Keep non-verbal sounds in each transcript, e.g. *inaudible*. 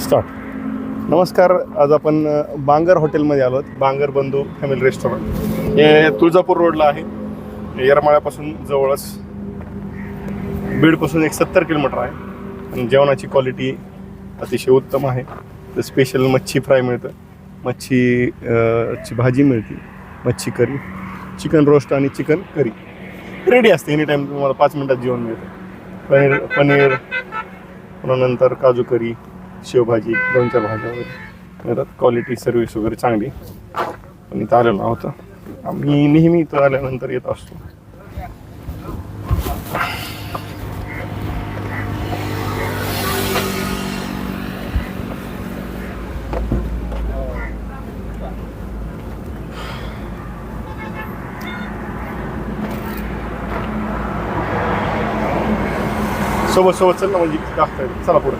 Start नमस्कार आज आपण बांगर हॉटेलमध्ये आलो आहोत बांगर बंधू फॅमिली रेस्टॉरंट. हे तुळजापूर रोडला आहे. येरमाळ्यापासून जवळच बीडपासून एक सत्तर किलोमीटर आहे. आणि जेवणाची क्वालिटी अतिशय उत्तम आहे. तर स्पेशल मच्छी फ्राय मिळतं. मच्छी ची भाजी मिळते. मच्छी करी चिकन रोस्ट आणि चिकन करी रेडी असते. एनी टाईम तुम्हाला पाच मिनटात जेवण मिळतं. पनीर पनीर पुन्हा नंतर काजू करी शेवभाजी दोन चार भाज्या वगैरे परत क्वालिटी सर्विस वगैरे चांगली. पण इथं आलेलो होतं आम्ही नेहमी इथं आल्यानंतर येत असतो. सोबत सोबत चल ना म्हणजे दाखता येईल चला पुढे.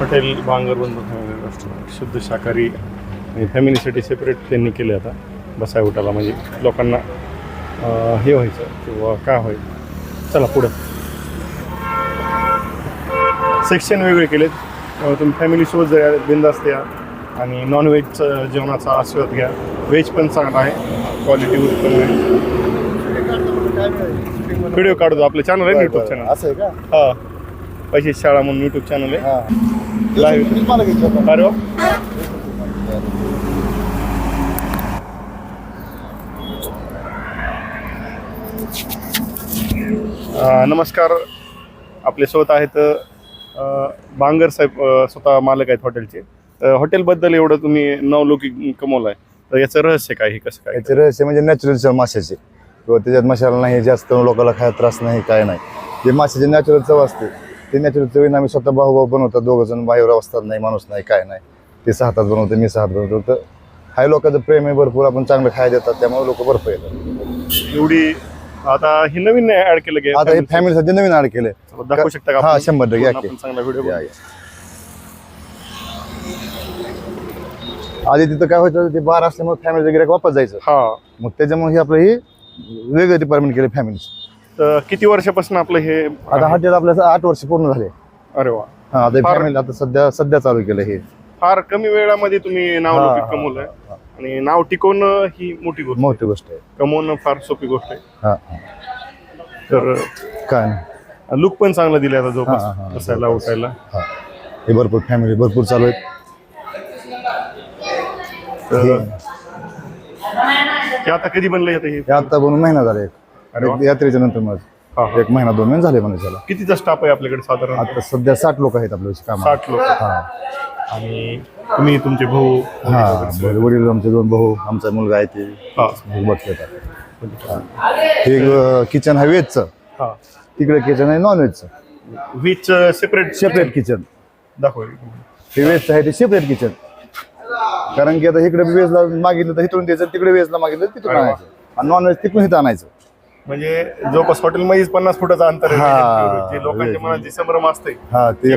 हॉटेल बांगर फॅमिली रेस्टॉरंट शुद्ध शाकाहारी आणि फॅमिलीसाठी सेपरेट त्यांनी केले आता. बसाय उठाला म्हणजे लोकांना हे व्हायचं किंवा काय व्हायचं. चला पुढं. सेक्शन वेगळे केलेत. तुम्ही फॅमिलीसोबत जर बिंदास्त या आणि नॉनव्हेजचं जेवणाचा आस्वाद घ्या. व्हेज पण चांगला आहे. क्वालिटी आहे. व्हिडिओ काढतो आपलं चॅनल आहे युट्यूब चॅनल असं आहे का? हा. पैसे शाळा म्हणून युट्यूब चॅनल आहे. अरे नमस्कार. आपले सोबत आहेत अं, बांगर साहेब स्वतः मालक आहेत हॉटेलचे. हॉटेलबद्दल एवढं तुम्ही नावलौकिक कमवलं आहे तर याचं रहस्य काय हे कसं काय? याचे रहस्य म्हणजे नॅचरल माशाचे. किंवा त्याच्यात मसाला नाही जास्त लोकांना खायला त्रास नाही काय नाही. जे माशाचे नॅचरल चव असते ते नॅचरल चवीने आम्ही स्वतः भाऊ भाऊ बनवतात दोघं जण बाहेर असतात नाही माणूस नाही काय नाही. ते सहा हातात बनवतो मी सहा हात बनवतो. तर हाय लोकांचं प्रेम आहे भरपूर. आपण चांगलं खायला देतात त्यामुळे लोक भरपूर येतात. एवढी आता हे नवीन ऍड केलं की आता हे फॅमिलीसाठी नवीन आड केलंय. दाखवू शकता का हा, आपण? शंभर टक्के, या चांगला व्हिडिओ या, या. आधी तिथं काय व्हायचं ते बार असल्यामुळे फॅमिलीचं गिरायक वापस जायचं. हा. मग त्याच्यामुळे हे आपलं हे वेगळं डिपार्टमेंट केलं फॅमिलीचं तर किती वर्षापासून आपलं हे आता हॉटेल आपल्या आठ वर्ष पूर्ण झाले. अरे वा. हा आता फार- आता सध्या सध्या चालू केलं हे. फार कमी वेळामध्ये तुम्ही नाव हा, लौकिक हा, कमवलंय हा. आणि नाव टिकवणं ही मोठी गोष्ट आहे. मोठी गोष्ट आहे. कमवणं फार सोपी गोष्ट आहे. हा. हा. तर काय नाही. लुक पण चांगलं दिले आता हा, हा, जवळपास हा. बसायला उठायला. हा. हे भरपूर फॅमिली भरपूर चालू आहेत. तर हे आता कधी बनलंय आता हे? हे आता बनून महिना झाला एक. एक यात्रेच्या नंतर मग हा, हा. एक महिना दोन महिने झाले म्हणजे त्याला. कितीचा स्टाफ आहे आपल्याकडे साधारण? आता सध्या साठ लोक आहेत आपल्या काम साठ लोक. हा. आणि तुम्ही तुमचे भाऊ? हा. वडील आमचे दोन भाऊ आमचा मुलगा आहे ते. हा. हे. किचन आहे व्हेजचं हा. तिकडे किचन आहे नॉन व्हेजचं व्हीच सेपरेट सेपरेट किचन दाखव. हे वेजचं आहे ते सेपरेट किचन कारण की आता इकडे वेजला मागितलं तर इथून द्यायचं तिकडे वेजला मागितलं तर तिथून अरे वा. आणायचं. आणि नॉन व्हेज तिथून इथं आणायचं. म्हणजे जवळपास हॉटेलमध्येच पन्नास फुटाचं अंतर आहे. हा. जे लोकांच्या मनात जे संभ्रम असते हा ते आपलं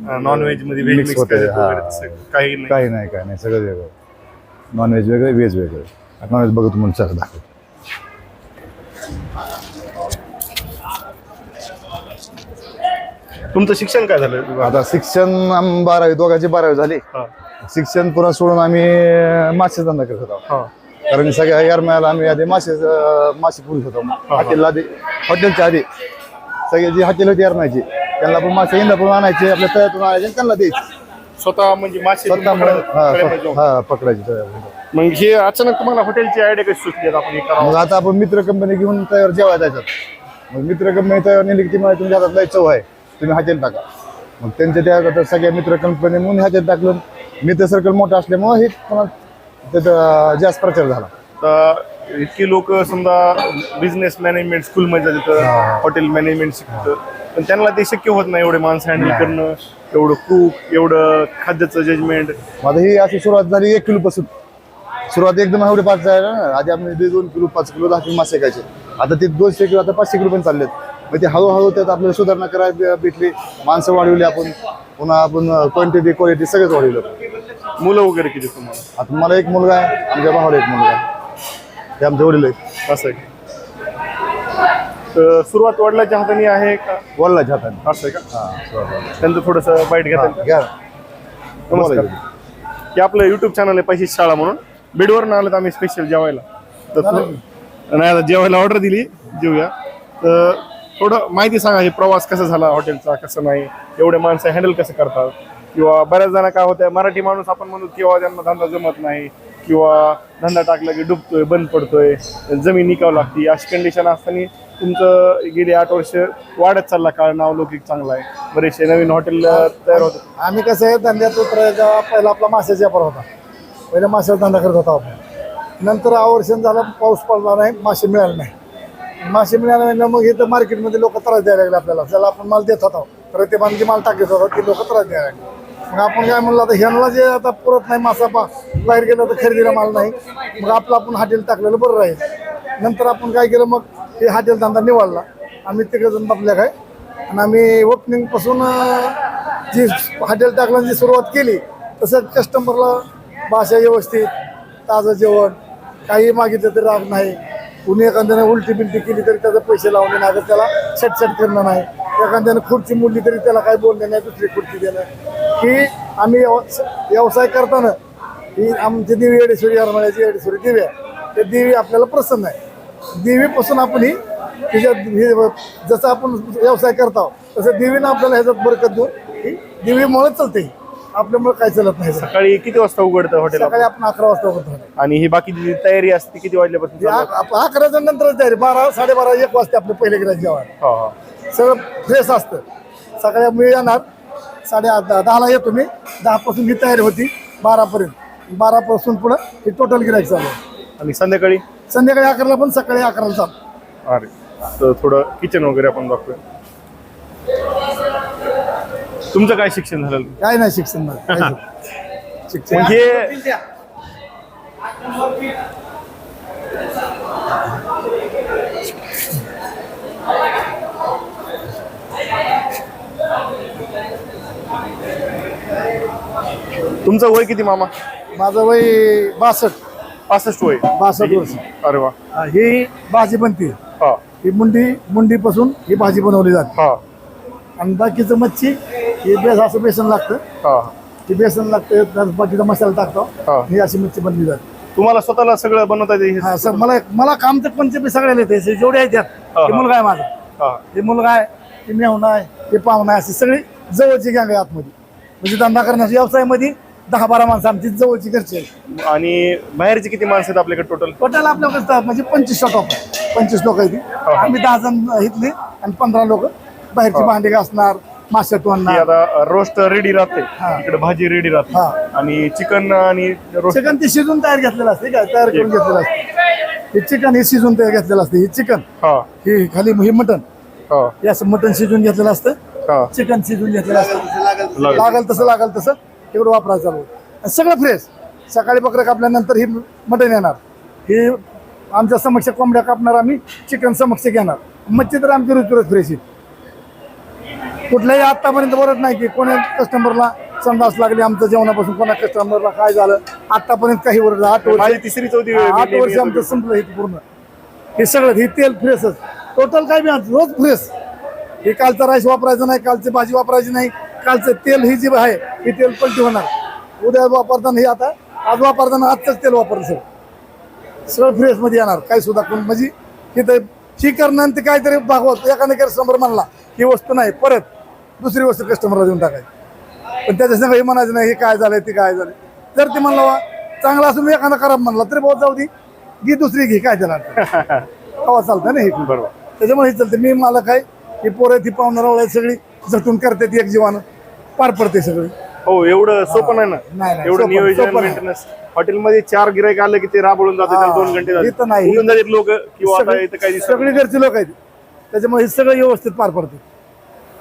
किंवा नॉन व्हेजमध्ये व्हेज Mix मिक्स होतंय, हा. काही नाही. काही नाही काही नाही सगळं वेगळं. नॉन व्हेज वेगळं व्हेज वेगळं. नॉन व्हेज बघू तुम्हाला चला दाखव. तुमचं शिक्षण काय झालं? आता शिक्षण आम बारावी दोघांची बारावी झाली. हा. शिक्षण पुन्हा सोडून आम्ही मासे धंदा करत होतो. हा. कारण सगळ्या यारम्याला आम्ही आधी मासे मासे पुरत होतो हॉटेलला आधी हॉटेलच्या आधी. सगळे जी हॉटेल होती यारमायची त्यांना पण मासे इंदापूर आणायचे आपल्या तळ्यातून आणायचे आणि त्यांना द्यायचे. स्वतः म्हणजे मासे स्वतः हा. हा पकडायचे तळ्यावर. मग हे अचानक तुम्हाला हॉटेलची आयडिया कशी सुचली आता आपण हे करावं? मग आता आपण मित्र कंपनी घेऊन तयार जेवायला जायचं. मग मित्र कंपनी तयार नेली की ती मला तुमच्या हातात लय चव आहे तुम्ही हॉटेल टाका. मग त्यांच्या त्या सगळ्या मित्र कंपनी म्हणून हॉटेल टाकलं. मित्र सर्कल मोठं असल्यामुळे हे पुन्हा त्याचा जास्त प्रचार झाला. तर इतकी लोक समजा बिझनेस मॅनेजमेंट स्कूलमध्ये जातात. हॉटेल मॅनेजमेंट शिकतं पण त्यांना ते शक्य होत नाही एवढे माणसं हँडल करणं एवढं कुक एवढं खाद्याचं जजमेंट आता ही अशी सुरुवात झाली एक किलो पासून. सुरुवात एकदम एवढे पाच आहे ना. आधी आपण दोन किलो पाच किलो दहा किलो मासे खायचे. आता ते दोनशे किलो आता पाचशे किलो पण चाललेत. मग ते हळूहळू त्यात आपल्याला सुधारणा करायला भेटली. माणसं वाढवली आपण. पुन्हा आपण क्वांटिटी क्वालिटी सगळंच वाढवलं. मुलं वगैरे किती तुम्हाला? आता मला एक मुलगा आहे आमच्या भावाला एक मुलगा आहे. ते आमचे वडील आहेत. असं आहे तर सुरुवात वडिलाच्या हाताने आहे का? वडिलाच्या हाताने. असं आहे का? हा. त्यांचं थोडंसं बाईट घेता येईल. हा, घ्या? नमस्कार. बोला. की आपलं युट्यूब चॅनल आहे पैसे शाळा म्हणून. बेडवरून आलं आम्ही स्पेशल जेवायला. तर थो- नाही आता जेवायला ऑर्डर दिली. जेवूया तर थोडं माहिती सांगा हे प्रवास कसा झाला? हॉटेलचा कसं नाही? एवढे माणसं हँडल कसं करतात? किंवा बऱ्याच जण काय होतं मराठी माणूस आपण म्हणू किंवा त्यांना धंदा जमत नाही किंवा धंदा टाकला की डुबतोय बंद पडतोय जमीन निकावं लागते अशी कंडिशन असताना तुमचं गेली आठ वर्ष वाढत चालला काळ नावलौकिक चांगला आहे. बरेचसे नवीन हॉटेल तयार होते आम्ही कसं आहे धंद्यात उतरायचा पहिला आपला माशाचा व्यापार होता. पहिला माशाचा धंदा करत होता आपण. नंतर आवर्षण झालं पाऊस पडला नाही मासे मिळाले नाही. मासे मिळाले नाही मग इथं मार्केटमध्ये लोक त्रास द्यायला लागले आपल्याला. ज्याला आपण माल देत होता प्रतिबंधी माल टाकत होता ते लोक त्रास द्यायला लागले. मग आपण काय म्हणलं आता ह्यांना जे आता पुरत नाही मासा पा बाहेर गेलं तर खरेदीला माल नाही. मग आपलं आपण हॉटेल टाकलेलं बरं राहील. नंतर आपण काय केलं मग हे हॉटेल धंदा निवडला. आम्ही तिघ जण काय. आणि आम्ही ओपनिंगपासून जी हॉटेल टाकण्याची सुरुवात केली तसं कस्टमरला भाषा व्यवस्थित ताजं जेवण काही मागितलं तरी राग नाही. कुणी एखाद्याने उलटी बिलटी केली तरी त्याचे पैसे लावणे नाही तर त्याला छटछट करणं नाही. एखाद्याने खुर्ची मुडली तरी त्याला काही बोलणे नाही दुसरी खुर्ची देणं. की आम्ही व्यव- व्यवसाय करताना ही आमची देवी येडेश्वरी हरमळ्याची येडेश्वरी देवी आहे. ते देवी आपल्याला प्रसन्न आहे. देवीपासून आपण ही तिच्यात हे जसं आपण व्यवसाय करतो तसं देवीनं आपल्याला ह्याच्यात बरकत देऊन ही देवीमुळे चालते. आपल्यामुळे काय चालत नाही. सकाळी सकाळी किती वाजता उघडतं हॉटेल आपण अकरा वाजता होतो आणि ही बाकीची तयारी असते किती वाजल्यापासून? अकराच्या नंतरच तयारी. बारा साडेबारा एक वाजता आपले पहिले गिराज जेवण सगळं फ्रेश असतं. सकाळी मी येणार साडे आठ- दहा- दहाला येतो मी. दहापासून ही तयारी होती बारापर्यंत. बारापासून पुढं हे टोटल गिरायक चालू आहे. आणि संध्याकाळी? संध्याकाळी अकराला पण सकाळी अकराला चालू. अरे तर थोडं किचन वगैरे आपण बघतोय. तुमचं काय शिक्षण झालं काय नाही शिक्षण नाही काहीच नाही. शिक्षण म्हणजे तुमचं वय किती मामा? माझं वय बासष्ट. पासष्ट वय. बासष्ट वर्ष. अरे वा. हा, ही भाजी बनते. हा. ही मुंडी मुंडीपासून ही भाजी बनवली जाते. हा. आणि बाकीचं मच्छी हे बेस असं बेसन लागतं. हा. हे बेसन लागतं त्यात बाकीचा मसाला टाकतो. हा. अशी मच्छी बनली जाते. तुम्हाला स्वतःला सगळं बनवता येते? हा सर मला मला काम तर पंचमी सगळ्याला येते. हे जेवढे आहेत त्यात. हा, हे हा. मुलगा आहे माझा. हा. हे मुलगा आहे हे मेहुणा आहे हे पाहुणा आहे अशी सगळी जवळची गँग आहे आतमध्ये. म्हणजे धंदा करण्याच्या व्यवसायामध्ये दहा बारा माणसं आमची जवळची घरची आणि बाहेरचे किती माणसं आहेत आपल्याकडे टोटल टोटल आपल्याकडे म्हणजे पंचवीस शॉट आहे पंचवीस लोक आहेत हा. आम्ही दहा जण इथले आणि पंधरा लोक. बाहेरची भांडी घासणार मासे ती आता रोस्ट रेडी राहते. हा. इकडे भाजी रेडी राहते. हा. आणि चिकन आणि रोस्ट चिकन ते शिजून तयार घेतलेलं असते काय तयार करून घेतलेलं असते. हे चिकन हे शिजून तयार घेतलेलं असते. हे चिकन हा. हे खाली हे मटन हा. हे असं मटन शिजून घेतलेलं असतं. हा. चिकन शिजून घेतलेलं असतं. लागेल. लागल तसं लागल तसं. तेवढं वापरायचं चालू आणि सगळं फ्रेश सकाळी बकरं कापल्यानंतर ही मटण येणार. ही आमच्या समक्ष कोंबड्या कापणार आम्ही चिकन समक्ष घेणार. मच्छी तर आमची रुचुरच फ्रेश आहे कुठल्याही आतापर्यंत बरत नाही की कोणी कस्टमरला संडास लागली आमचं जेवणापासून कोणा कस्टमरला काय झालं आतापर्यंत काही वर्ष आठ वर्ष तिसरी चौथी आठ वर्ष आमचं संपलं हे पूर्ण. हे सगळं हे तेल फ्रेशच टोटल काय बी रोज फ्रेश हे कालचा राईस वापरायचं नाही कालची भाजी वापरायची नाही. कालचं तेल ही जी आहे हे तेल पलटी होणार. उद्या वापरताना हे आता आज वापरताना आजचंच तेल वापरायचं सगळं सगळं फ्रेशमध्ये येणार काही सुद्धा कोण म्हणजे तिथं ही करणं ते काहीतरी भागवत एखादा कस्टमर म्हणला ही वस्तू नाही परत दुसरी वस्तू कस्टमरला देऊन टाकायची. पण त्याच्या संग हे म्हणायचं नाही हे काय झालंय ते काय झालंय. जर ते म्हणलं वा चांगला असून एखादा खराब म्हणला तरी बहुत जाऊ दे घे दुसरी घे काय त्याला *laughs* हवा चालतं ना हे. बरोबर. त्याच्यामुळे हे चालतं मी मला काय ही पोरं ती पाहुणार सगळी झटून करते ती एक जीवानं. पार पडते सगळी. हो एवढं सोपं नाही ना? नाही, नाही, एवढं सोपं- नियोजन सोपं नाही. मेंटेनन्स हॉटेलमध्ये चार गिरायक आलं की ते राबवून जाते त्याला हा, दोन घंटे इथं नाही. उठून जातात लोक किंवा आता सगळी इथं काही दिसत सगळी घरची लोक आहेत. त्याच्यामुळे हे सगळं व्यवस्थित पार पडते.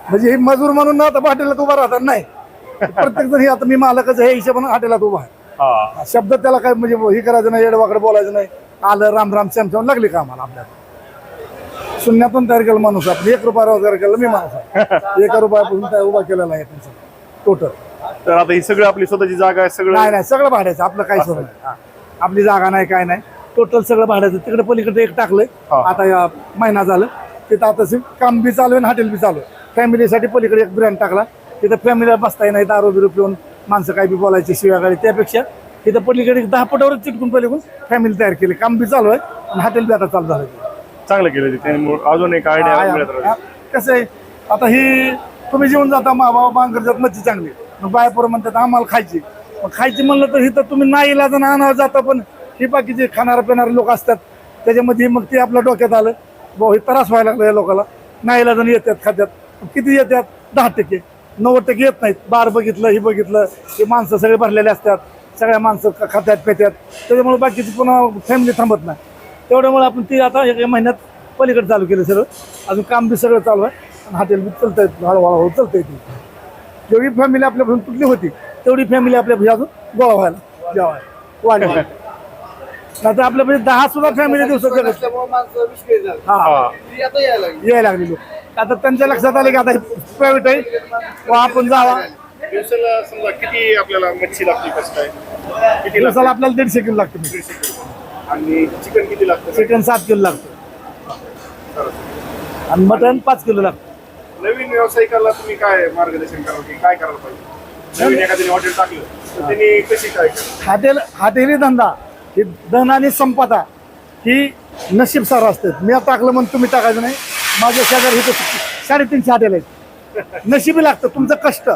म्हणजे हे मजूर म्हणून ना आता हॉटेलात उभा राहतात नाही. प्रत्येक जण हे आता मी मालकच आहे हिशोबानं हॉटेलात उभा आहे. हा. शब्द त्याला काय म्हणजे हे करायचं नाही येडवाकडे बोलायचं नाही. आलं राम राम श्याम श्याम लागली कामाला आपल्याला? शून्यातून तयार केलं माणूस आपण. एक रुपया रोजगार केला मी माणूस आहे. *laughs* एका रुपयापासून तयार उभा केलेला आहे त्यांचा. टोटल तर आता ही सगळी आपली स्वतःची जागा आहे सगळं नाही नाही सगळं भाड्याचं. आपलं काही सोडलं नाही. हा. आपली जागा नाही काय नाही. टोटल सगळं भाड्याचं. तिकडे पलीकडे एक टाकलंय. हा. आता या महिना झालं. तिथं आता सी- काम बी चालू आहे आणि हॉटेल बी चालू आहे. फॅमिलीसाठी पलीकडे एक ब्रँड टाकला. तिथं फॅमिलीला बसता नाही दारू बिरू पिऊन माणसं काय बी बोलायची शिव्या गाडी त्यापेक्षा. तिथं पलीकडे एक दहा फुटावरच चिटकून पलीकडून फॅमिली तयार केली. काम बी चालू आहे आणि हॉटेल बी आता चालू झालं. चांगलं केलं ते त्यामुळे अजून एक आयडिया मिळत राहते. कसं आहे आता ही तुम्ही जेवून जाता मा बाबा मांगरजात मच्छी चांगली. मग बायपोरं म्हणतात आम्हाला खायची. मग खायची म्हणलं तर ही तर तुम्ही नाही इलाजन आणावं जाता पण ही बाकीचे खाणारे पिणारे लोक असतात. त्याच्यामध्ये मग ते आपल्या डोक्यात आलं भाऊ हे त्रास व्हायला लागला या लोकांना नाही इलाजन येतात खात्यात. किती येतात? दहा टक्के. नव्वद टक्के येत नाहीत. बार बघितलं ही बघितलं हे माणसं सगळे भरलेले असतात. सगळ्या माणसं खात्यात पेत्यात. त्याच्यामुळे बाकीची पुन्हा फॅमिली थांबत नाही. तेवढ्यामुळे आपण ती आता एक महिन्यात पलीकडे चालू केलं सगळं. अजून काम बी सगळं चालू आहे. आणि हॉटेल बी चालतंय हळूहळू हळू चालतंय ती. जेवढी फॅमिली आपल्यापासून तुटली होती तेवढी फॅमिली आपल्या अजून गोळा व्हायला जेवाय वाढली. *laughs* नाही तर दहा सुद्धा फॅमिली दिवसात जगत हा. हा यायला लागली. लोक. आता त्यांच्या लक्षात आले की आता प्रायव्हेट आहे. व आपण जावा. दिवसाला समजा किती आपल्याला मच्छी लागते कसं काय? दिवसाला लागते? आपल्याला दीडशे किलो लागतं. दीडशे किलो. आणि चिकन किती लागतं? चिकन सात किलो लागतं. आणि मटन पाच किलो लागतं. नवीन व्यावसायिकाला तुम्ही काय मार्गदर्शन कराल की काय करायला पाहिजे? नवीन एखाद्याने हॉटेल टाकलं तर त्यांनी कशी काय? हॉटेल हॉटेली धंदा ही धन आणि संपदा ही नशीब सारं असतं. मी टाकलं म्हणून तुम्ही टाकायचं नाही. माझ्या शेजारी इथं साडेतीनशे हॉटेल आहेत. नशिबी लागतं तुमचं कष्ट.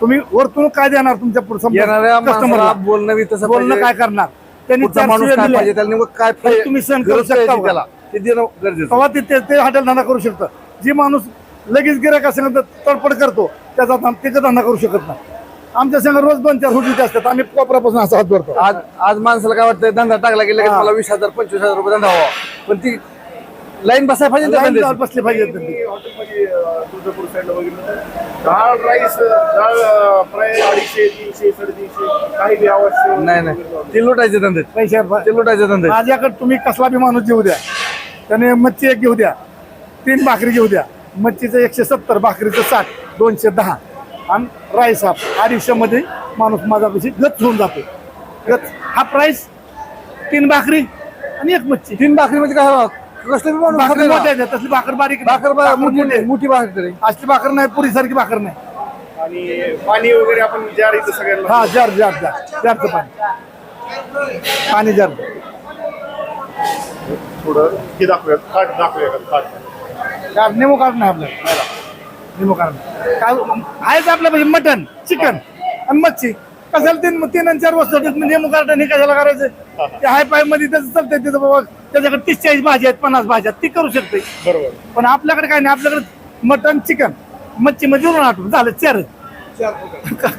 तुम्ही वरतून काय देणार तुमच्यापुढे? येणाऱ्या माणसाला बोलणं बी तसं बोलणं पाहिजे. काय करणार? त्यांनी पुढचा माणूस काय दिल्या. पाहिजे त्याला नेमकं काय तर तुम्ही सहन करू गरज शकता पाहिजे का? त्याला? ते देणं गरजेचं तेव्हा ते ते- ते हॉटेल धंदा करू शकतं. जी माणूस लगेच गिरायक असेल तर तडपड करतो त्याचा धं- तिथं धंदा करू शकत नाही. आमच्या संग रोज दोन चार हुटीचे असतात. आम्ही कोपऱ्यापासून असा हात भरतो आज आज माणसाला काय वाटतं धंदा टाकला गेला हा. मला वीस हजार पंचवीस हजार रुपये धंदा व्हावा. पण ती लाईन बसायला पाहिजे लाईन बसले पाहिजे हॉटेलमध्ये अं, तुळजापूर साईडला डाळ राईस डाळ फ्राय अडीचशे तीनशे साडेतीनशे काही बी आवाज नाही नाही. ते लुटायचे धंदे. पैसे ते लुटायचे धंदे. माझ्याकडे तुम्ही कसला बी माणूस घेऊ द्या. त्याने मच्छी एक घेऊ द्या. तीन भाकरी घेऊ द्या. मच्छीचं एकशे सत्तर भाकरीचं साठ दोनशे दहा. आणि राईस हा अडीचशे मध्ये माणूस माझ्यापाशी गच होऊन जातो. गच हा प्राईस तीन भाकरी आणि एक मच्छी. तीन भाकरी मध्ये काय? कसलं बी भाकरी मोठ्या का? आहेत, तसली भाकर बारीक भाकर बा- मोठी मोठी आहे. मोठी भाकर आहे. असली भाकर नाही पुरी सारखी भाकर नाही. आणि पाणी वगैरे आपण जार इथं सगळ्यांना हा जार जार जार. जारचं पाणी. पाणी जार. थोडं हे दाखवूया ताट दाखवूया का ताट कार नेमो कार्ड नाही आपल्याला नेमो कार्ड नाही. काय आहेच आपल्यापाशी मटन चिकन. आणि मच्छी. कशाला तीन तीन आणि चार वस्तू नेमो कार्ड हे कशाला करायचं? ते हाय पायमध्ये त्याचं चालतंय तिथं बाबा त्याच्याकडे तीस चाळीस भाजी आहेत पन्नास भाज्या आहेत ती करू शकते बरोबर. पण आपल्याकडे काय नाही आपल्याकडे मटन चिकन मच्छी मध्ये उरून आठवून झालं चार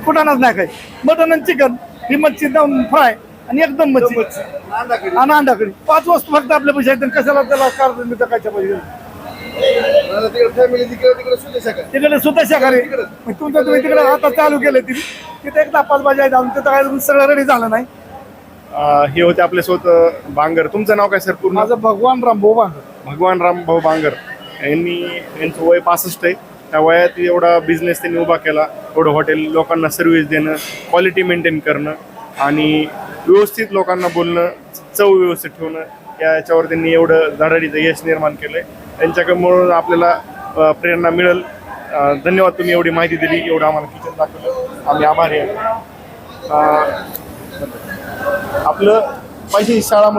कुठानच नाही काय मटन आणि चिकन ही मच्छी दम फ्राय आणि एकदम मच्छी. आणि अंडाकडी पाच वस्तू फक्त आपल्या पैसे आहेत आणि कशाला त्याला कार्ड मी टाकायच्या पाहिजे तिकडे सुद्धा शाकाहारी मग तुमचं तुम्ही तिकडे आता चालू केलं तिथे. तिथे एक पाच भाजी आहेत अजून. तिथं काय सगळं रेडी झालं नाही. अं, हे होते आपले स्वतः बांगर. तुमचं नाव काय सर पूर्ण? माझं भगवान रामभाऊ बांधव भगवान रामभाऊ बांगर. यांनी यांचं वय पासष्ट आहे. त्या वयात एवढा बिझनेस त्यांनी उभा केला. एवढं हॉटेल लोकांना सर्व्हिस देणं क्वालिटी मेंटेन करणं आणि व्यवस्थित लोकांना बोलणं चव व्यवस्थित ठेवणं याच्यावर त्यांनी एवढं धडाडीचं यश निर्माण केलं आहे त्यांच्याकडून आपल्याला अं, प्रेरणा मिळेल. अं, धन्यवाद तुम्ही एवढी माहिती दिली एवढं आम्हाला किचन दाखवलं. आम्ही आभारी आहे. अं, आपलं पाहिजे शाळा म्हणून